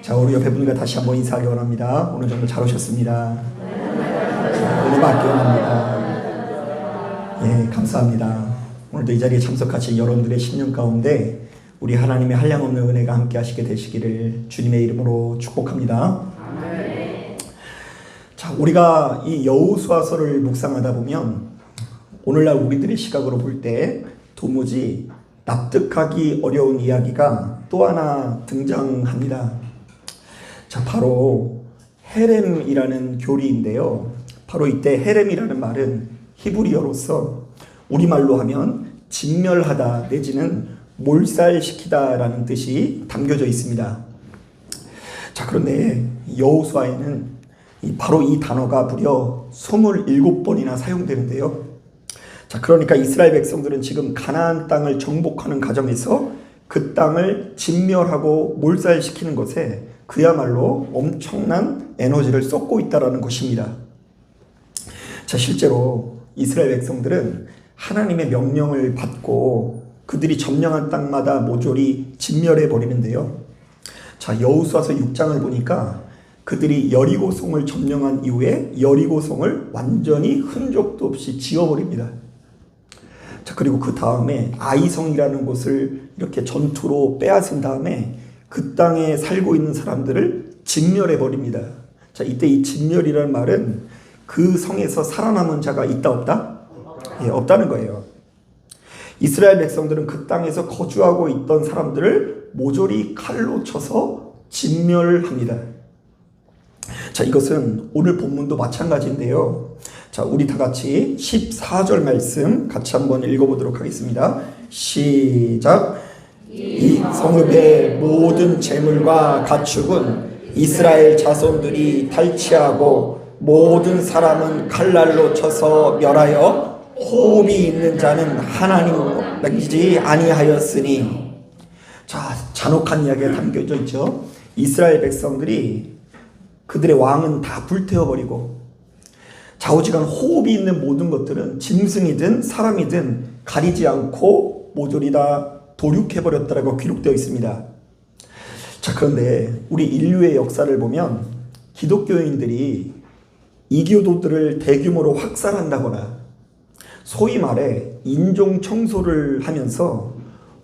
자, 우리 옆에 분과 다시 한번 인사하기 원합니다. 오늘 정말 잘 오셨습니다. 오늘 맡기 원합니다. 예, 감사합니다. 오늘도 이 자리에 참석하신 여러분들의 신년 가운데 우리 하나님의 한량없는 은혜가 함께 하시게 되시기를 주님의 이름으로 축복합니다. 자, 우리가 이 여우수아서를 묵상하다 보면 오늘날 우리들의 시각으로 볼 때 도무지 납득하기 어려운 이야기가 또 하나 등장합니다. 자, 바로 헤렘이라는 교리인데요. 바로 이때 헤렘이라는 말은 히브리어로서 우리말로 하면 진멸하다 내지는 몰살시키다라는 뜻이 담겨져 있습니다. 자, 그런데 여호수아에는 이 바로 이 단어가 무려 27번이나 사용되는데요. 자, 그러니까 이스라엘 백성들은 지금 가나안 땅을 정복하는 과정에서 그 땅을 진멸하고 몰살시키는 것에 그야말로 엄청난 에너지를 쏟고 있다라는 것입니다. 자, 실제로 이스라엘 백성들은 하나님의 명령을 받고 그들이 점령한 땅마다 모조리 진멸해 버리는데요. 자, 여호수아서 6장을 보니까 그들이 여리고성을 점령한 이후에 여리고성을 완전히 흔적도 없이 지워버립니다. 자, 그리고 그 다음에 아이성이라는 곳을 이렇게 전투로 빼앗은 다음에 그 땅에 살고 있는 사람들을 진멸해 버립니다. 자, 이때 이 진멸이라는 말은 그 성에서 살아남은 자가 있다 없다? 예, 없다는 거예요. 이스라엘 백성들은 그 땅에서 거주하고 있던 사람들을 모조리 칼로 쳐서 진멸합니다. 자, 이것은 오늘 본문도 마찬가지인데요. 자, 우리 다 같이 14절 말씀 같이 한번 읽어보도록 하겠습니다. 시작. 이 성읍의 모든 재물과 가축은 이스라엘 자손들이 탈취하고 모든 사람은 칼날로 쳐서 멸하여 호흡이 있는 자는 하나님 남기지 아니하였으니 자 잔혹한 이야기가 담겨져 있죠. 이스라엘 백성들이 그들의 왕은 다 불태워버리고 좌우지간 호흡이 있는 모든 것들은 짐승이든 사람이든 가리지 않고 모조리 다 도륙해버렸다라고 기록되어 있습니다. 자, 그런데 우리 인류의 역사를 보면 기독교인들이 이교도들을 대규모로 확살한다거나 소위 말해 인종 청소를 하면서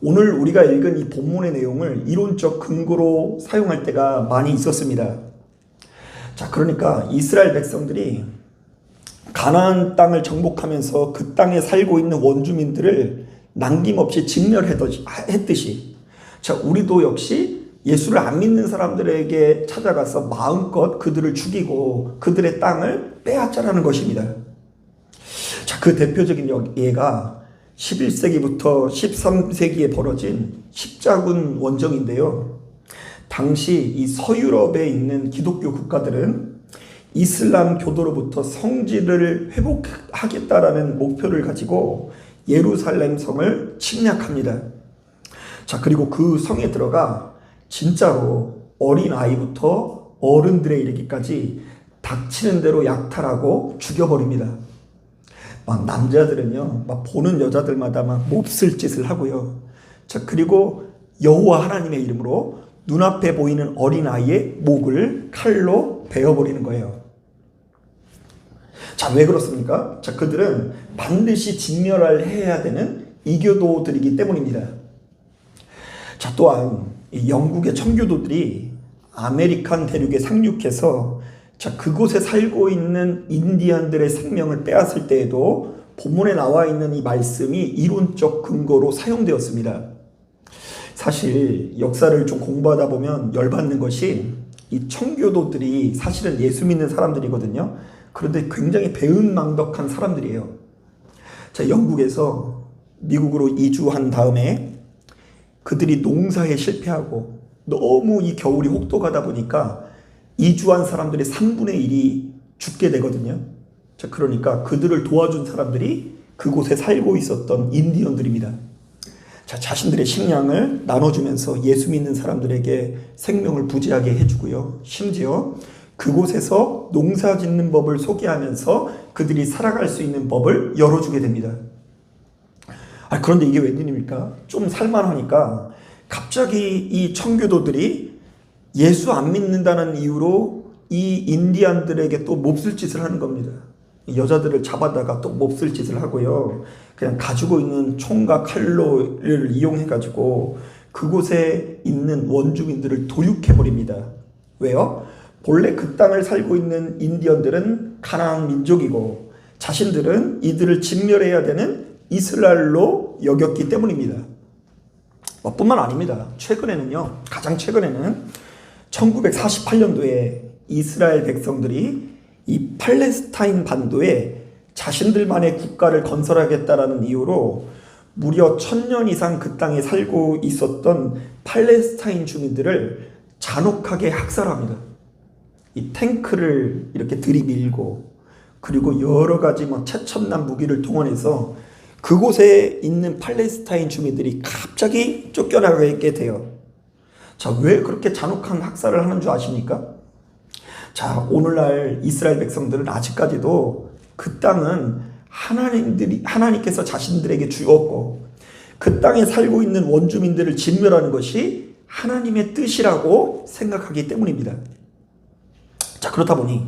오늘 우리가 읽은 이 본문의 내용을 이론적 근거로 사용할 때가 많이 있었습니다. 자, 그러니까 이스라엘 백성들이 가나안 땅을 정복하면서 그 땅에 살고 있는 원주민들을 남김없이 진멸했듯이 자, 우리도 역시 예수를 안 믿는 사람들에게 찾아가서 마음껏 그들을 죽이고 그들의 땅을 빼앗자라는 것입니다. 자, 그 대표적인 예가 11세기부터 13세기에 벌어진 십자군 원정인데요. 당시 이 서유럽에 있는 기독교 국가들은 이슬람 교도로부터 성지를 회복하겠다라는 목표를 가지고 예루살렘 성을 침략합니다. 자, 그리고 그 성에 들어가 진짜로 어린 아이부터 어른들에 이르기까지 닥치는 대로 약탈하고 죽여버립니다. 막 남자들은요, 막 보는 여자들마다 막 몹쓸 짓을 하고요. 자, 그리고 여호와 하나님의 이름으로 눈앞에 보이는 어린 아이의 목을 칼로 베어버리는 거예요. 자, 왜 그렇습니까? 자, 그들은 반드시 진멸을 해야 되는 이교도들이기 때문입니다. 자, 또한 영국의 청교도들이 아메리칸 대륙에 상륙해서 자, 그곳에 살고 있는 인디안들의 생명을 빼앗을 때에도 본문에 나와 있는 이 말씀이 이론적 근거로 사용되었습니다. 사실 역사를 좀 공부하다 보면 열받는 것이 이 청교도들이 사실은 예수 믿는 사람들이거든요. 그런데 굉장히 배은망덕한 사람들이에요. 자, 영국에서 미국으로 이주한 다음에 그들이 농사에 실패하고 너무 이 겨울이 혹독하다 보니까 이주한 사람들의 3분의 1이 죽게 되거든요. 자, 그러니까 그들을 도와준 사람들이 그곳에 살고 있었던 인디언들입니다. 자, 자신들의 식량을 나눠주면서 예수 믿는 사람들에게 생명을 부지하게 해주고요. 심지어 그곳에서 농사 짓는 법을 소개하면서 그들이 살아갈 수 있는 법을 열어주게 됩니다. 아, 그런데 이게 웬일입니까? 좀 살만하니까 갑자기 이 청교도들이 예수 안 믿는다는 이유로 이 인디안들에게 또 몹쓸 짓을 하는 겁니다. 여자들을 잡아다가 또 몹쓸 짓을 하고요. 그냥 가지고 있는 총과 칼로를 이용해 가지고 그곳에 있는 원주민들을 도륙해 버립니다. 왜요? 본래 그 땅을 살고 있는 인디언들은 가나안 민족이고 자신들은 이들을 진멸해야 되는 이스라엘로 여겼기 때문입니다. 뭐 뿐만 아닙니다. 최근에는요, 가장 최근에는 1948년도에 이스라엘 백성들이 이 팔레스타인 반도에 자신들만의 국가를 건설하겠다라는 이유로 무려 천년 이상 그 땅에 살고 있었던 팔레스타인 주민들을 잔혹하게 학살합니다. 이 탱크를 이렇게 들이밀고 그리고 여러 가지 뭐 최첨단 무기를 동원해서 그곳에 있는 팔레스타인 주민들이 갑자기 쫓겨나게 돼요. 자, 왜 그렇게 잔혹한 학살을 하는 줄 아십니까? 자, 오늘날 이스라엘 백성들은 아직까지도 그 땅은 하나님들이, 하나님께서 자신들에게 주었고, 그 땅에 살고 있는 원주민들을 진멸하는 것이 하나님의 뜻이라고 생각하기 때문입니다. 자, 그렇다 보니,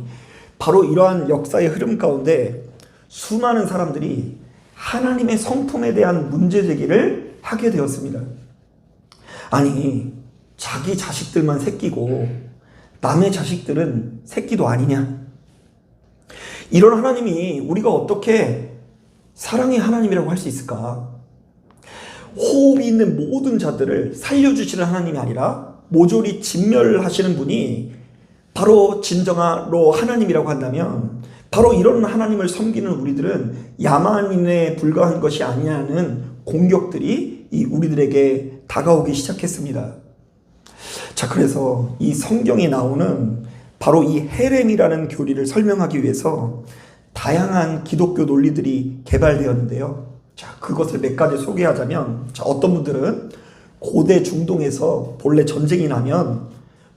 바로 이러한 역사의 흐름 가운데 수많은 사람들이 하나님의 성품에 대한 문제 제기를 하게 되었습니다. 아니, 자기 자식들만 새끼고 남의 자식들은 새끼도 아니냐? 이런 하나님이 우리가 어떻게 사랑의 하나님이라고 할 수 있을까? 호흡이 있는 모든 자들을 살려주시는 하나님이 아니라 모조리 진멸하시는 분이 바로 진정하로 하나님이라고 한다면 바로 이런 하나님을 섬기는 우리들은 야만인에 불과한 것이 아니냐는 공격들이 이 우리들에게 다가오기 시작했습니다. 자, 그래서 이 성경에 나오는 바로 이 헤렘이라는 교리를 설명하기 위해서 다양한 기독교 논리들이 개발되었는데요. 자, 그것을 몇 가지 소개하자면, 자, 어떤 분들은 고대 중동에서 본래 전쟁이 나면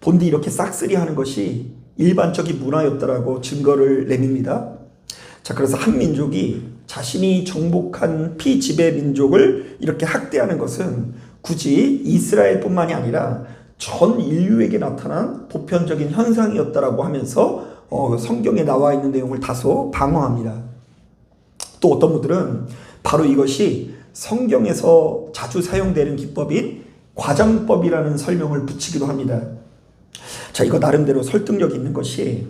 본디 이렇게 싹쓸이 하는 것이 일반적인 문화였다라고 증거를 내밉니다. 자, 그래서 한 민족이 자신이 정복한 피지배 민족을 이렇게 학대하는 것은 굳이 이스라엘뿐만이 아니라 전 인류에게 나타난 보편적인 현상이었다라고 하면서 어, 성경에 나와 있는 내용을 다소 방어합니다. 또 어떤 분들은 바로 이것이 성경에서 자주 사용되는 기법인 과장법이라는 설명을 붙이기도 합니다. 자, 이거 나름대로 설득력 있는 것이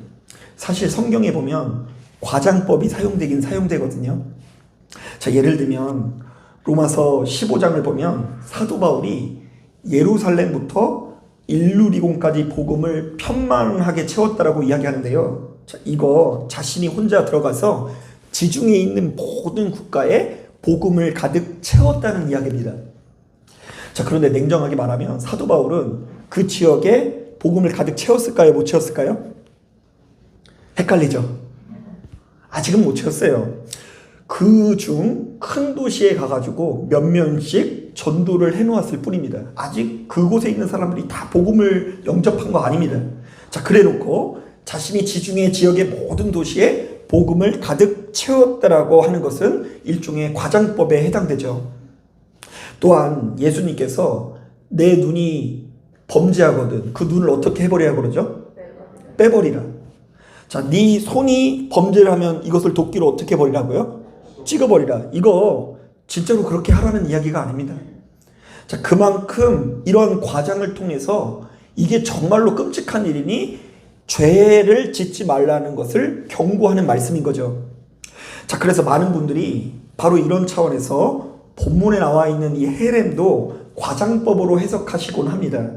사실 성경에 보면 과장법이 사용되긴 사용되거든요. 자, 예를 들면 로마서 15장을 보면 사도 바울이 예루살렘부터 일루리곤까지 복음을 편만하게 채웠다라고 이야기하는데요. 자, 이거 자신이 혼자 들어가서 지중해 있는 모든 국가에 복음을 가득 채웠다는 이야기입니다. 자, 그런데 냉정하게 말하면 사도 바울은 그 지역에 복음을 가득 채웠을까요? 못 채웠을까요? 헷갈리죠? 아직은 못 채웠어요. 그 중 큰 도시에 가가지고 몇 명씩 전도를 해놓았을 뿐입니다. 아직 그곳에 있는 사람들이 다 복음을 영접한 거 아닙니다. 자, 그래 놓고 자신이 지중해 지역의 모든 도시에 복음을 가득 채웠다라고 하는 것은 일종의 과장법에 해당되죠. 또한 예수님께서 내 눈이 범죄하거든 그 눈을 어떻게 해버려야 그러죠? 빼버리라. 자, 네 손이 범죄를 하면 이것을 도끼로 어떻게 버리라고요? 찍어버리라. 이거 진짜로 그렇게 하라는 이야기가 아닙니다. 자, 그만큼 이런 과장을 통해서 이게 정말로 끔찍한 일이니 죄를 짓지 말라는 것을 경고하는 말씀인 거죠. 자, 그래서 많은 분들이 바로 이런 차원에서 본문에 나와 있는 이 헤렘도 과장법으로 해석하시곤 합니다.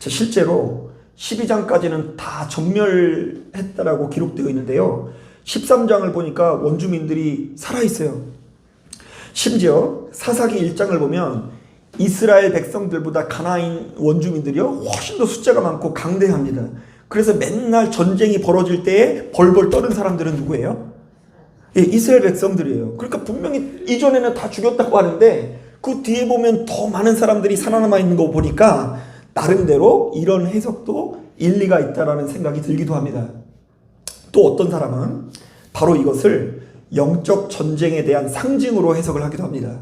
자, 실제로 12장까지는 다 전멸했다라고 기록되어 있는데요. 13장을 보니까 원주민들이 살아있어요. 심지어 사사기 1장을 보면 이스라엘 백성들보다 가나인 원주민들이요 훨씬 더 숫자가 많고 강대합니다. 그래서 맨날 전쟁이 벌어질 때에 벌벌 떠는 사람들은 누구예요? 예, 이스라엘 백성들이에요. 그러니까 분명히 이전에는 다 죽였다고 하는데 그 뒤에 보면 더 많은 사람들이 살아남아 있는 거 보니까 나름대로 이런 해석도 일리가 있다라는 생각이 들기도 합니다. 또 어떤 사람은 바로 이것을 영적 전쟁에 대한 상징으로 해석을 하기도 합니다.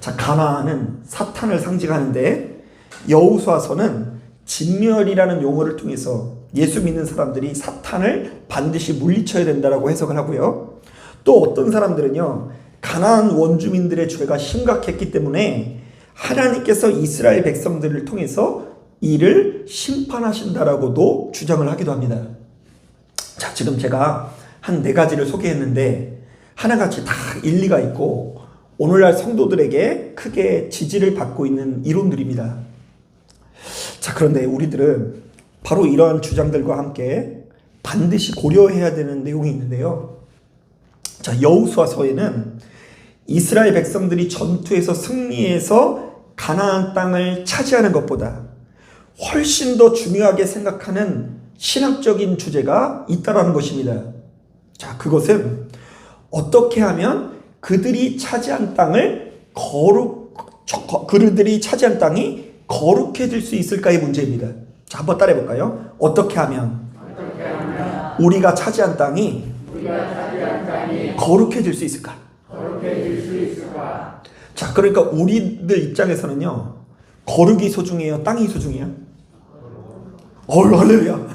자, 가나안은 사탄을 상징하는데 여우수아서는 진멸이라는 용어를 통해서 예수 믿는 사람들이 사탄을 반드시 물리쳐야 된다라고 해석을 하고요. 또 어떤 사람들은요. 가나안 원주민들의 죄가 심각했기 때문에 하나님께서 이스라엘 백성들을 통해서 이를 심판하신다라고도 주장을 하기도 합니다. 자, 지금 제가 한 네 가지를 소개했는데 하나같이 다 일리가 있고 오늘날 성도들에게 크게 지지를 받고 있는 이론들입니다. 자, 그런데 우리들은 바로 이러한 주장들과 함께 반드시 고려해야 되는 내용이 있는데요. 자, 여우수아서에는 이스라엘 백성들이 전투에서 승리해서 가나안 땅을 차지하는 것보다 훨씬 더 중요하게 생각하는 신학적인 주제가 있다라는 것입니다. 자, 그것은 어떻게 하면 그들이 차지한 땅을 거룩 그들이 차지한 땅이 거룩해질 수 있을까의 문제입니다. 자, 한번 따라해 볼까요? 어떻게 하면 우리가 차지한 땅이 거룩해질 수 있을까? 자, 그러니까 우리들 입장에서는요. 거룩이 소중해요, 땅이 소중해요. 어, 할렐루야.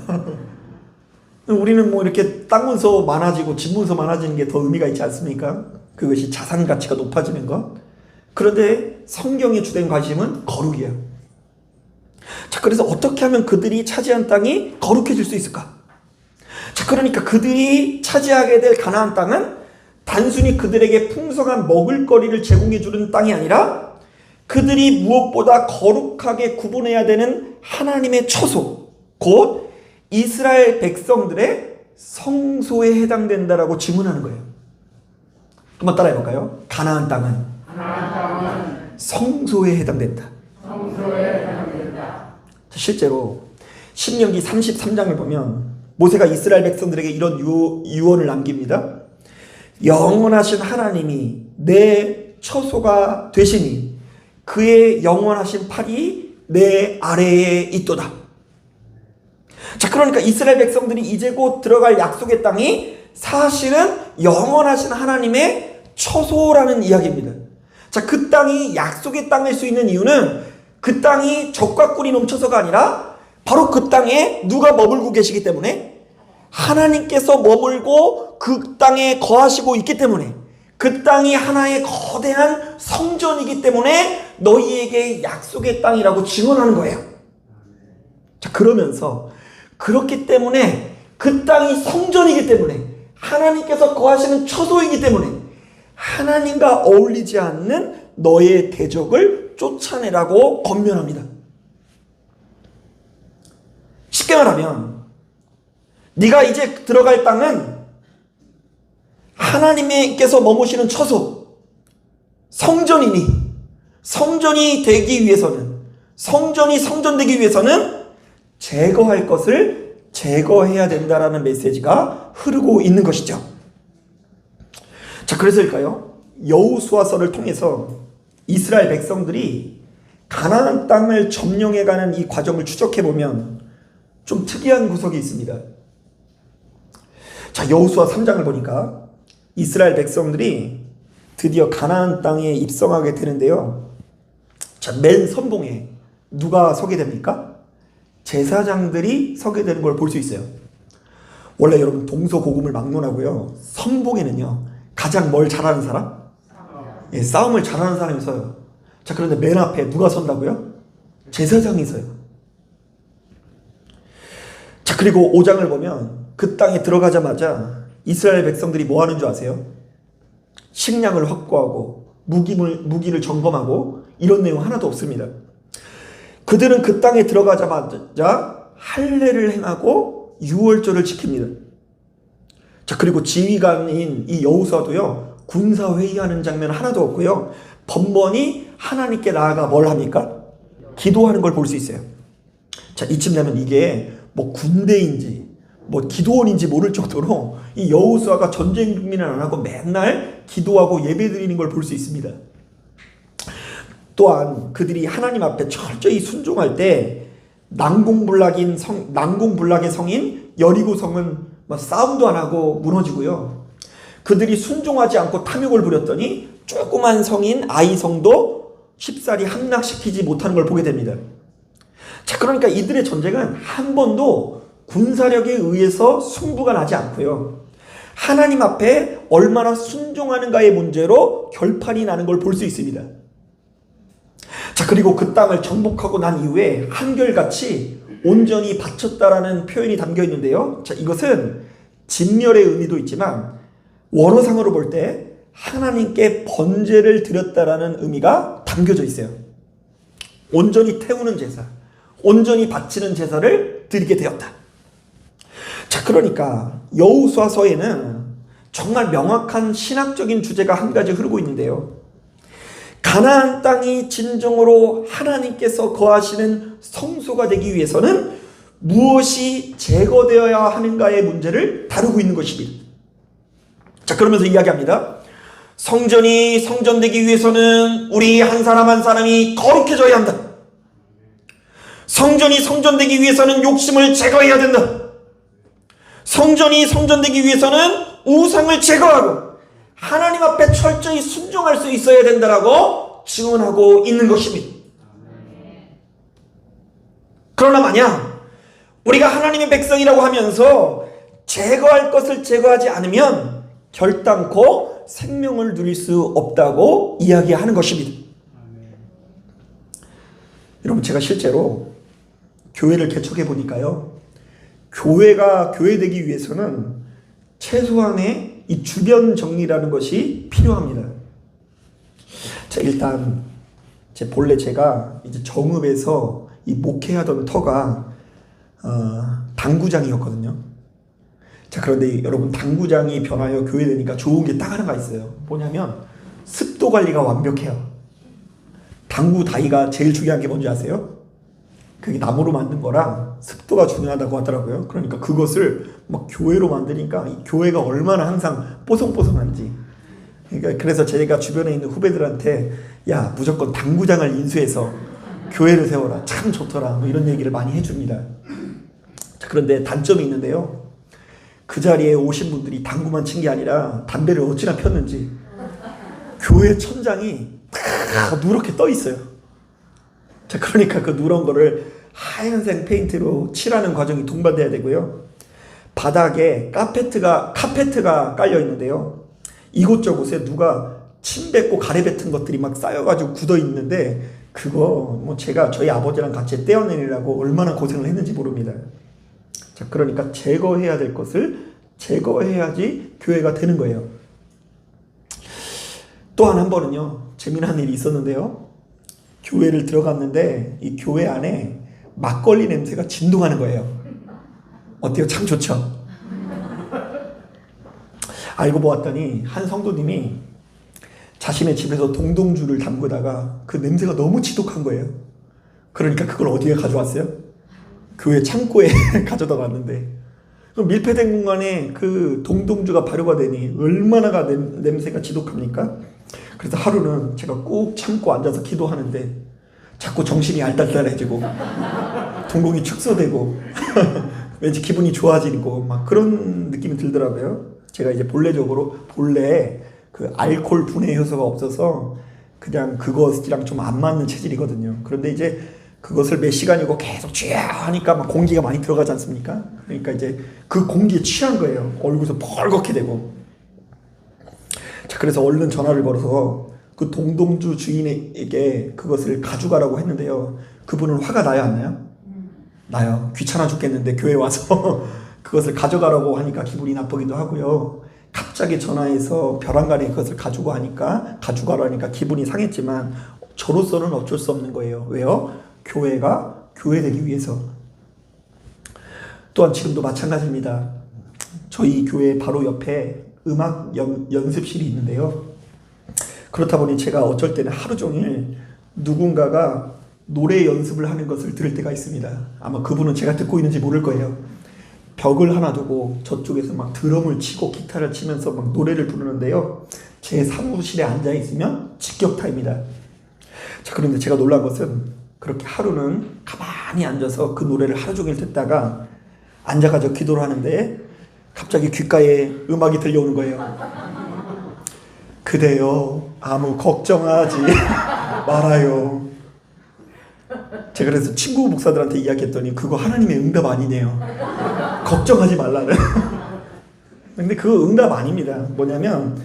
우리는 뭐 이렇게 땅 문서 많아지고 집 문서 많아지는 게 더 의미가 있지 않습니까? 그것이 자산 가치가 높아지는 것. 그런데 성경의 주된 관심은 거룩이에요. 자, 그래서 어떻게 하면 그들이 차지한 땅이 거룩해질 수 있을까? 자, 그러니까 그들이 차지하게 될 가나안 땅은 단순히 그들에게 풍성한 먹을거리를 제공해 주는 땅이 아니라 그들이 무엇보다 거룩하게 구분해야 되는 하나님의 처소, 곧 이스라엘 백성들의 성소에 해당된다라고 지문하는 거예요. 한번 따라해 볼까요? 가나안 땅은 성소에 해당된다. 자, 실제로 신명기 33장을 보면 모세가 이스라엘 백성들에게 이런 유, 유언을 남깁니다. 영원하신 하나님이 내 처소가 되시니 그의 영원하신 팔이 내 아래에 있도다. 자, 그러니까 이스라엘 백성들이 이제 곧 들어갈 약속의 땅이 사실은 영원하신 하나님의 처소라는 이야기입니다. 자, 그 땅이 약속의 땅일 수 있는 이유는 그 땅이 적과 꿀이 넘쳐서가 아니라 바로 그 땅에 누가 머물고 계시기 때문에 하나님께서 머물고 그 땅에 거하시고 있기 때문에 그 땅이 하나의 거대한 성전이기 때문에 너희에게 약속의 땅이라고 증언하는 거예요. 자, 그러면서 그렇기 때문에 그 땅이 성전이기 때문에 하나님께서 거하시는 처소이기 때문에 하나님과 어울리지 않는 너의 대적을 쫓아내라고 권면합니다. 쉽게 말하면 네가 이제 들어갈 땅은 하나님께서 머무시는 처소 성전이니 성전이 되기 위해서는 성전이 성전되기 위해서는 제거할 것을 제거해야 된다라는 메시지가 흐르고 있는 것이죠. 자, 그래서일까요? 여호수아서를 통해서 이스라엘 백성들이 가나안 땅을 점령해가는 이 과정을 추적해 보면 좀 특이한 구석이 있습니다. 자, 여호수아 3장을 보니까 이스라엘 백성들이 드디어 가나안 땅에 입성하게 되는데요. 자, 맨 선봉에 누가 서게 됩니까? 제사장들이 서게 되는 걸 볼 수 있어요. 원래 여러분 동서고금을 막론하고요. 선봉에는요. 가장 뭘 잘하는 사람? 예, 싸움을 잘하는 사람이 서요. 자, 그런데 맨 앞에 누가 선다고요? 제사장이 서요. 자, 그리고 5장을 보면 그 땅에 들어가자마자 이스라엘 백성들이 뭐 하는 줄 아세요? 식량을 확보하고 무기를, 무기를 점검하고 이런 내용 하나도 없습니다. 그들은 그 땅에 들어가자마자 할례를 행하고 유월절을 지킵니다. 자 그리고 지휘관인 이 여우사도요 군사 회의하는 장면 하나도 없고요 번번이 하나님께 나아가 뭘 합니까? 기도하는 걸 볼 수 있어요. 자 이쯤 되면 이게 뭐 군대인지 뭐 기도원인지 모를 정도로 이 여우수아가 전쟁 준비는 안 하고 맨날 기도하고 예배드리는 걸 볼 수 있습니다. 또한 그들이 하나님 앞에 철저히 순종할 때 난공불락인 성 난공불락의 성인 여리고 성은 뭐 싸움도 안 하고 무너지고요. 그들이 순종하지 않고 탐욕을 부렸더니 조그만 성인 아이 성도 쉽사리 함락시키지 못하는 걸 보게 됩니다. 자, 그러니까 이들의 전쟁은 한 번도 군사력에 의해서 승부가 나지 않고요. 하나님 앞에 얼마나 순종하는가의 문제로 결판이 나는 걸 볼 수 있습니다. 자, 그리고 그 땅을 정복하고 난 이후에 한결같이 온전히 바쳤다라는 표현이 담겨 있는데요. 자, 이것은 진멸의 의미도 있지만 원어상으로 볼 때 하나님께 번제를 드렸다라는 의미가 담겨져 있어요. 온전히 태우는 제사, 온전히 바치는 제사를 드리게 되었다. 자, 그러니까 여우수아서에는 정말 명확한 신학적인 주제가 한 가지 흐르고 있는데요. 가나안 땅이 진정으로 하나님께서 거하시는 성소가 되기 위해서는 무엇이 제거되어야 하는가의 문제를 다루고 있는 것입니다. 자, 그러면서 이야기합니다. 성전이 성전되기 위해서는 우리 한 사람 한 사람이 거룩해져야 한다. 성전이 성전되기 위해서는 욕심을 제거해야 된다. 성전이 성전되기 위해서는 우상을 제거하고 하나님 앞에 철저히 순종할 수 있어야 된다라고 증언하고 있는 것입니다. 그러나 만약 우리가 하나님의 백성이라고 하면서 제거할 것을 제거하지 않으면 결단코 생명을 누릴 수 없다고 이야기하는 것입니다. 여러분 제가 실제로 교회를 개척해 보니까요. 교회가 교회되기 위해서는 최소한의 이 주변 정리라는 것이 필요합니다. 자, 일단 제 본래 제가 이제 정읍에서 이 목회하던 터가 어, 당구장이었거든요. 자, 그런데 여러분 당구장이 변하여 교회되니까 좋은 게 딱 하나가 있어요. 뭐냐면 습도 관리가 완벽해요. 당구 다이가 제일 중요한 게 뭔지 아세요? 그게 나무로 만든 거랑 습도가 중요하다고 하더라고요. 그러니까 그것을 막 교회로 만드니까 이 교회가 얼마나 항상 뽀송뽀송한지. 그러니까 그래서 제가 주변에 있는 후배들한테 야 무조건 당구장을 인수해서 교회를 세워라 참 좋더라 뭐 이런 얘기를 많이 해줍니다. 자, 그런데 단점이 있는데요. 그 자리에 오신 분들이 당구만 친 게 아니라 담배를 어찌나 폈는지 교회 천장이 다 누렇게 떠 있어요. 자, 그러니까 그 누런 거를 하얀색 페인트로 칠하는 과정이 동반돼야 되고요. 바닥에 카페트가 카페트가 깔려 있는데요. 이곳저곳에 누가 침 뱉고 가래 뱉은 것들이 막 쌓여가지고 굳어 있는데 그거 뭐 제가 저희 아버지랑 같이 떼어내리라고 얼마나 고생을 했는지 모릅니다. 자, 그러니까 제거해야 될 것을 제거해야지 교회가 되는 거예요. 또 한 한 번은요 재미난 일이 있었는데요. 교회를 들어갔는데 이 교회 안에 막걸리 냄새가 진동하는 거예요. 어때요? 참 좋죠? 알고 보았더니 한 성도님이 자신의 집에서 동동주를 담그다가 그 냄새가 너무 지독한 거예요. 그러니까 그걸 어디에 가져왔어요? 교회 창고에 가져다 놨는데 밀폐된 공간에 그 동동주가 발효가 되니 얼마나가 냄, 냄새가 지독합니까? 그래서 하루는 제가 꼭 참고 앉아서 기도하는데 자꾸 정신이 알딸딸해지고 동공이 축소되고 왠지 기분이 좋아지고 막 그런 느낌이 들더라고요. 제가 이제 본래적으로 본래 그 알코올 분해 효소가 없어서 그냥 그것이랑 좀 안 맞는 체질이거든요. 그런데 이제 그것을 몇 시간이고 계속 취하니까 막 공기가 많이 들어가지 않습니까? 그러니까 이제 그 공기에 취한 거예요. 얼굴에서 벌겋게 되고. 자, 그래서 얼른 전화를 걸어서 그 동동주 주인에게 그것을 가져가라고 했는데요. 그분은 화가 나요, 안 나요? 나요. 귀찮아 죽겠는데 교회 와서 그것을 가져가라고 하니까 기분이 나쁘기도 하고요. 갑자기 전화해서 벼랑간에 그것을 가지고 하니까 가져가라 하니까 기분이 상했지만 저로서는 어쩔 수 없는 거예요. 왜요? 교회가 교회되기 위해서. 또한 지금도 마찬가지입니다. 저희 교회 바로 옆에 음악 연, 연습실이 있는데요. 그렇다 보니 제가 어쩔 때는 하루 종일 누군가가 노래 연습을 하는 것을 들을 때가 있습니다. 아마 그분은 제가 듣고 있는지 모를 거예요. 벽을 하나 두고 저쪽에서 막 드럼을 치고 기타를 치면서 막 노래를 부르는데요. 제 사무실에 앉아 있으면 직격타입니다. 자, 그런데 제가 놀란 것은 그렇게 하루는 가만히 앉아서 그 노래를 하루 종일 듣다가 앉아가지고 기도를 하는데 갑자기 귓가에 음악이 들려오는 거예요. 그대여 아무 걱정하지 말아요. 제가 그래서 친구 목사들한테 이야기했더니 그거 하나님의 응답 아니네요. 걱정하지 말라는. 근데 그 응답 아닙니다. 뭐냐면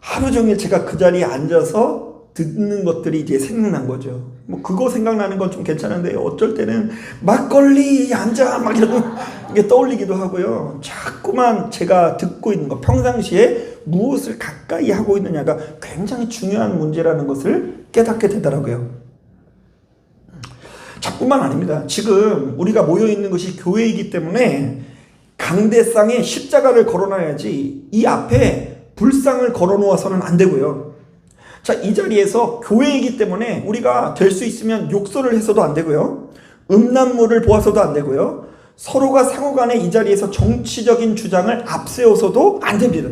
하루 종일 제가 그 자리에 앉아서 듣는 것들이 이제 생각난 거죠. 뭐 그거 생각나는 건 좀 괜찮은데 어쩔 때는 막걸리 앉아 막 이런 게 떠올리기도 하고요. 자꾸만 제가 듣고 있는 거 평상시에 무엇을 가까이 하고 있느냐가 굉장히 중요한 문제라는 것을 깨닫게 되더라고요. 자꾸만 아닙니다. 지금 우리가 모여 있는 것이 교회이기 때문에 강대상에 십자가를 걸어놔야지 이 앞에 불상을 걸어놓아서는 안 되고요. 자, 이 자리에서 교회이기 때문에 우리가 될 수 있으면 욕설을 해서도 안 되고요. 음란물을 보아서도 안 되고요. 서로가 상호 간에 이 자리에서 정치적인 주장을 앞세워서도 안 됩니다.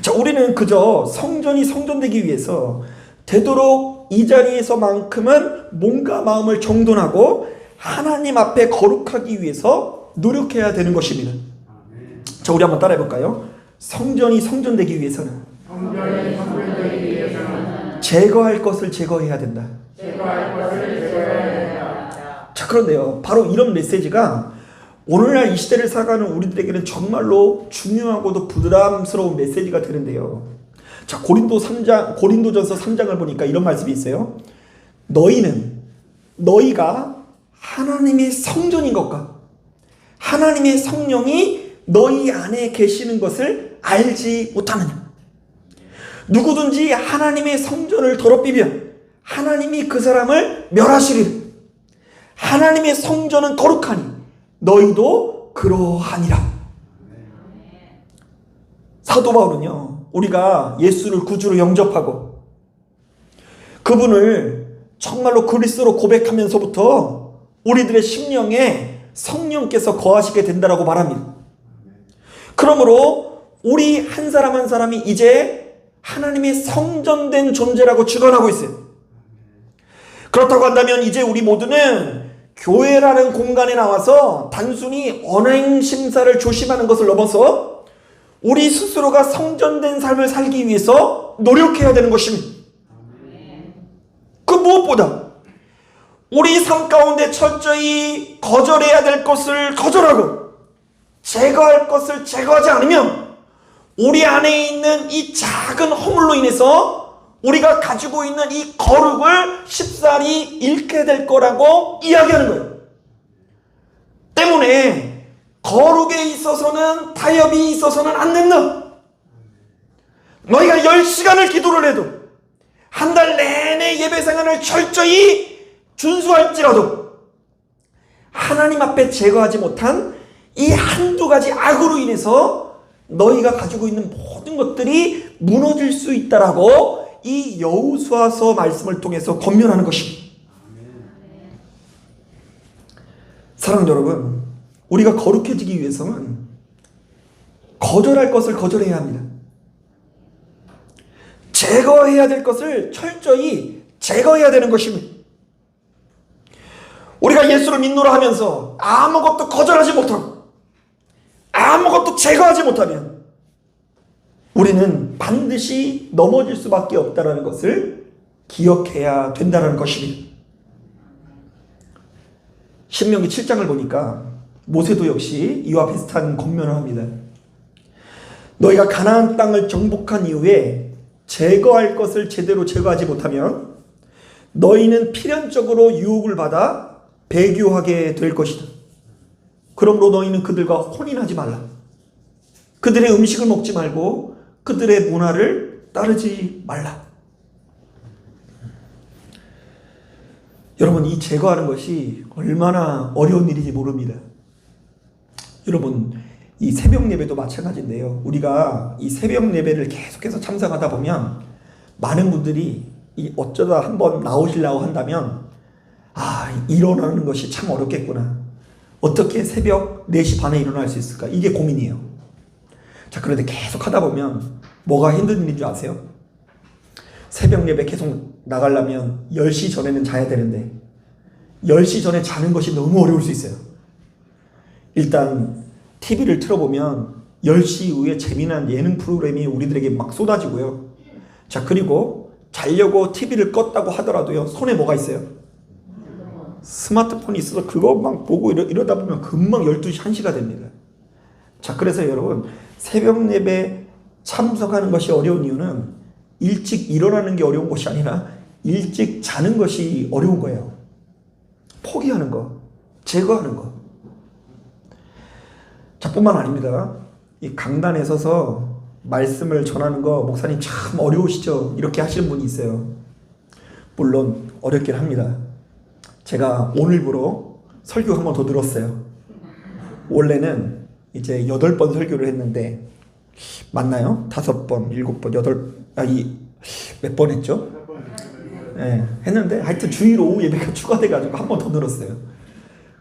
자, 우리는 그저 성전이 성전되기 위해서 되도록 이 자리에서만큼은 몸과 마음을 정돈하고 하나님 앞에 거룩하기 위해서 노력해야 되는 것입니다. 자, 우리 한번 따라해 볼까요? 성전이 성전되기 위해서는 성전이 성전되기 위해서는 제거할 것을 제거해야 된다. 제거할 것을 제거해야 된다. 자, 그런데요. 바로 이런 메시지가 오늘날 이 시대를 살아가는 우리들에게는 정말로 중요하고도 부담스러운 메시지가 되는데요. 자, 고린도 3장, 고린도전서 3장을 보니까 이런 말씀이 있어요. 너희는 너희가 하나님의 성전인 것과 하나님의 성령이 너희 안에 계시는 것을 알지 못하느냐. 누구든지 하나님의 성전을 더럽히면 하나님이 그 사람을 멸하시리라. 하나님의 성전은 거룩하니 너희도 그러하니라. 사도 바울은요, 우리가 예수를 구주로 영접하고 그분을 정말로 그리스도로 고백하면서부터 우리들의 심령에 성령께서 거하시게 된다라고 말합니다. 그러므로 우리 한 사람 한 사람이 이제 하나님의 성전된 존재라고 주관하고 있어요. 그렇다고 한다면 이제 우리 모두는 교회라는 공간에 나와서 단순히 언행 심사를 조심하는 것을 넘어서 우리 스스로가 성전된 삶을 살기 위해서 노력해야 되는 것입니다. 그 무엇보다 우리 삶 가운데 철저히 거절해야 될 것을 거절하고 제거할 것을 제거하지 않으면 우리 안에 있는 이 작은 허물로 인해서 우리가 가지고 있는 이 거룩을 쉽사리 잃게 될 거라고 이야기하는 거예요. 때문에 거룩에 있어서는 타협이 있어서는 안 된다. 너희가 10시간을 기도를 해도 한 달 내내 예배 생활을 철저히 준수할지라도 하나님 앞에 제거하지 못한 이 한두 가지 악으로 인해서 너희가 가지고 있는 모든 것들이 무너질 수 있다라고 이 여우수아서 말씀을 통해서 권면하는 것입니다. 사랑하는 여러분, 우리가 거룩해지기 위해서는 거절할 것을 거절해야 합니다. 제거해야 될 것을 철저히 제거해야 되는 것입니다. 우리가 예수를 믿노라 하면서 아무것도 거절하지 못하고 아무것도 제거하지 못하면 우리는 반드시 넘어질 수밖에 없다는 것을 기억해야 된다는 것입니다. 신명기 7장을 보니까 모세도 역시 이와 비슷한 권면을 합니다. 너희가 가나안 땅을 정복한 이후에 제거할 것을 제대로 제거하지 못하면 너희는 필연적으로 유혹을 받아 배교하게 될 것이다. 그러므로 너희는 그들과 혼인하지 말라. 그들의 음식을 먹지 말고 그들의 문화를 따르지 말라. 여러분, 이 제거하는 것이 얼마나 어려운 일인지 모릅니다. 여러분, 이 새벽 예배도 마찬가지인데요. 우리가 이 새벽 예배를 계속해서 참석하다 보면 많은 분들이 이 어쩌다 한번 나오시려고 한다면 아, 일어나는 것이 참 어렵겠구나. 어떻게 새벽 4시 반에 일어날 수 있을까? 이게 고민이에요. 자, 그런데 계속 하다 보면 뭐가 힘든 일인 줄 아세요? 새벽 예배 계속 나가려면 10시 전에는 자야 되는데 10시 전에 자는 것이 너무 어려울 수 있어요. 일단 TV를 틀어보면 10시 이후에 재미난 예능 프로그램이 우리들에게 막 쏟아지고요. 자, 그리고 자려고 TV를 껐다고 하더라도요. 손에 뭐가 있어요? 스마트폰이 있어서 그거 막 보고 이러, 이러다 보면 금방 12시, 1시가 됩니다. 자, 그래서 여러분, 새벽 예배 참석하는 것이 어려운 이유는 일찍 일어나는 게 어려운 것이 아니라 일찍 자는 것이 어려운 거예요. 포기하는 거, 제거하는 거. 자, 뿐만 아닙니다. 이 강단에 서서 말씀을 전하는 거 목사님 참 어려우시죠? 이렇게 하시는 분이 있어요. 물론 어렵긴 합니다. 제가 오늘부로 설교 한 번 더 들었어요. 원래는 이제 여덟 번 설교를 했는데 맞나요? 다섯 번, 일곱 번, 여덟 아이몇 번 했죠? 예, 했는데 하여튼 주일 오후 예배가 추가돼 가지고 한 번 더 늘었어요.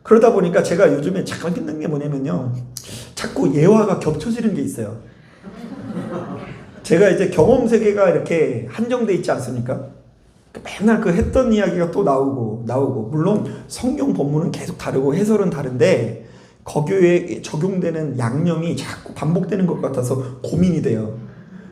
그러다 보니까 제가 요즘에 잠깐 힘든 게 뭐냐면요. 자꾸 예화가 겹쳐지는 게 있어요. 제가 이제 경험 세계가 이렇게 한정돼 있지 않습니까? 맨날 그 했던 이야기가 또 나오고 나오고 물론 성경 본문은 계속 다르고 해설은 다른데 거기에 적용되는 양념이 자꾸 반복되는 것 같아서 고민이 돼요.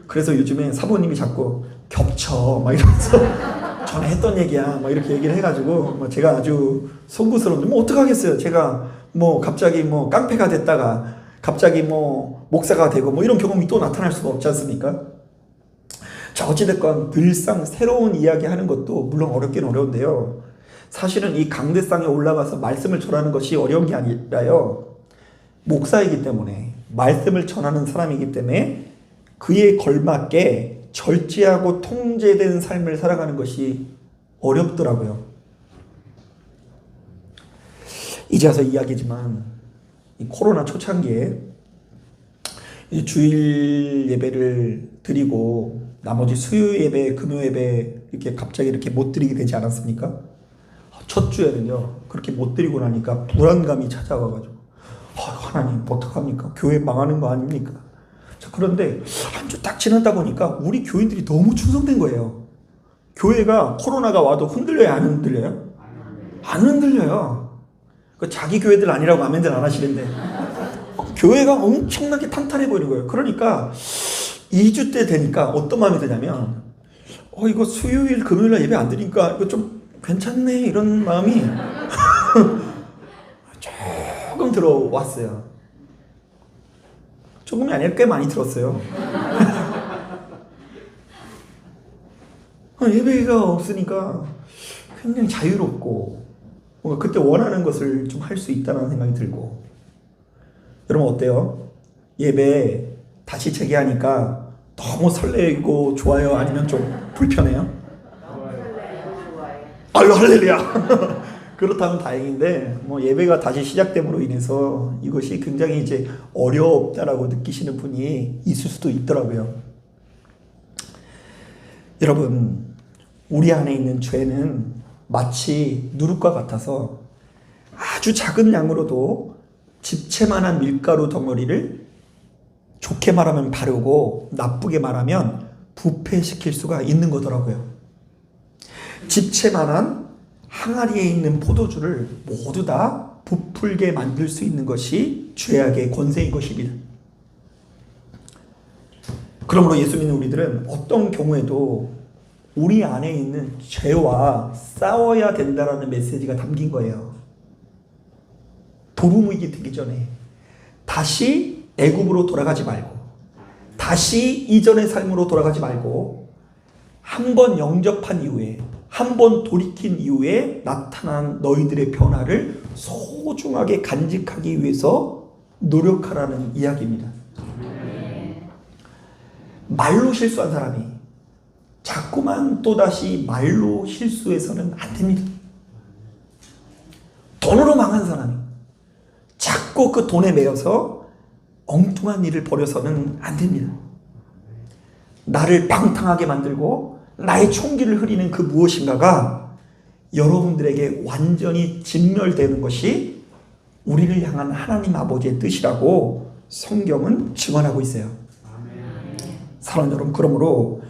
그래서 요즘에 사모님이 자꾸 겹쳐 막 이러면서 전에 했던 얘기야 막 이렇게 얘기를 해가지고 뭐 제가 아주 송구스러운데 뭐 어떡하겠어요. 제가 뭐 갑자기 뭐 깡패가 됐다가 갑자기 뭐 목사가 되고 뭐 이런 경험이 또 나타날 수가 없지 않습니까? 자, 어찌됐건 늘상 새로운 이야기 하는 것도 물론 어렵긴 어려운데요. 사실은 이 강대상에 올라가서 말씀을 전하는 것이 어려운 게 아니라요. 목사이기 때문에, 말씀을 전하는 사람이기 때문에 그에 걸맞게 절제하고 통제된 삶을 살아가는 것이 어렵더라고요. 이제 와서 이야기지만, 이 코로나 초창기에 이 주일 예배를 드리고 나머지 수요 예배, 금요 예배 이렇게 갑자기 이렇게 못 드리게 되지 않았습니까? 첫 주에는요 그렇게 못 드리고 나니까 불안감이 찾아와가지고 아, 하나님 어떡합니까? 교회 망하는 거 아닙니까? 자 그런데 한 주 딱 지나다 보니까 우리 교인들이 너무 충성된 거예요. 교회가 코로나가 와도 흔들려요, 안 흔들려요? 안 흔들려요. 그 자기 교회들 아니라고 아멘들 안 하시는데 교회가 엄청나게 탄탄해 보이는 거예요. 그러니까 2주 때 되니까 어떤 마음이 드냐면 어 이거 수요일 금요일 날 예배 안 드리니까 이거 좀 괜찮네 이런 마음이 조금 들어왔어요. 조금이 아니라 꽤 많이 들었어요. 어, 예배가 없으니까 굉장히 자유롭고 뭔가 그때 원하는 것을 좀 할 수 있다는 생각이 들고 여러분 어때요? 예배 다시 재개하니까 너무 설레고 좋아요? 아니면 좀 불편해요? 알로 할렐루야! 그렇다면 다행인데 뭐 예배가 다시 시작됨으로 인해서 이것이 굉장히 이제 어렵다라고 느끼시는 분이 있을 수도 있더라고요. 여러분 우리 안에 있는 죄는 마치 누룩과 같아서 아주 작은 양으로도 집채만한 밀가루 덩어리를 좋게 말하면 바르고 나쁘게 말하면 부패시킬 수가 있는 거더라고요. 집채만한 항아리에 있는 포도주를 모두 다 부풀게 만들 수 있는 것이 죄악의 권세인 것입니다. 그러므로 예수 믿는 우리들은 어떤 경우에도 우리 안에 있는 죄와 싸워야 된다라는 메시지가 담긴 거예요. 도루묵이 되기 전에 다시 애굽으로 돌아가지 말고 다시 이전의 삶으로 돌아가지 말고 한 번 영접한 이후에 한 번 돌이킨 이후에 나타난 너희들의 변화를 소중하게 간직하기 위해서 노력하라는 이야기입니다. 말로 실수한 사람이 자꾸만 또다시 말로 실수해서는 안 됩니다. 돈으로 망한 사람이 자꾸 그 돈에 매여서 엉뚱한 일을 벌여서는 안 됩니다. 나를 방탕하게 만들고 나의 총기를 흐리는 그 무엇인가가 여러분들에게 완전히 진멸되는 것이 우리를 향한 하나님 아버지의 뜻이라고 성경은 증언하고 있어요. 사랑하는 여러분, 그러므로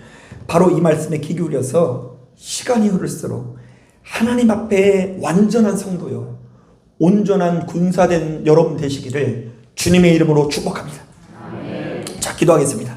바로 이 말씀에 귀 기울여서 시간이 흐를수록 하나님 앞에 완전한 성도요, 온전한 군사된 여러분 되시기를 주님의 이름으로 축복합니다. 자, 기도하겠습니다.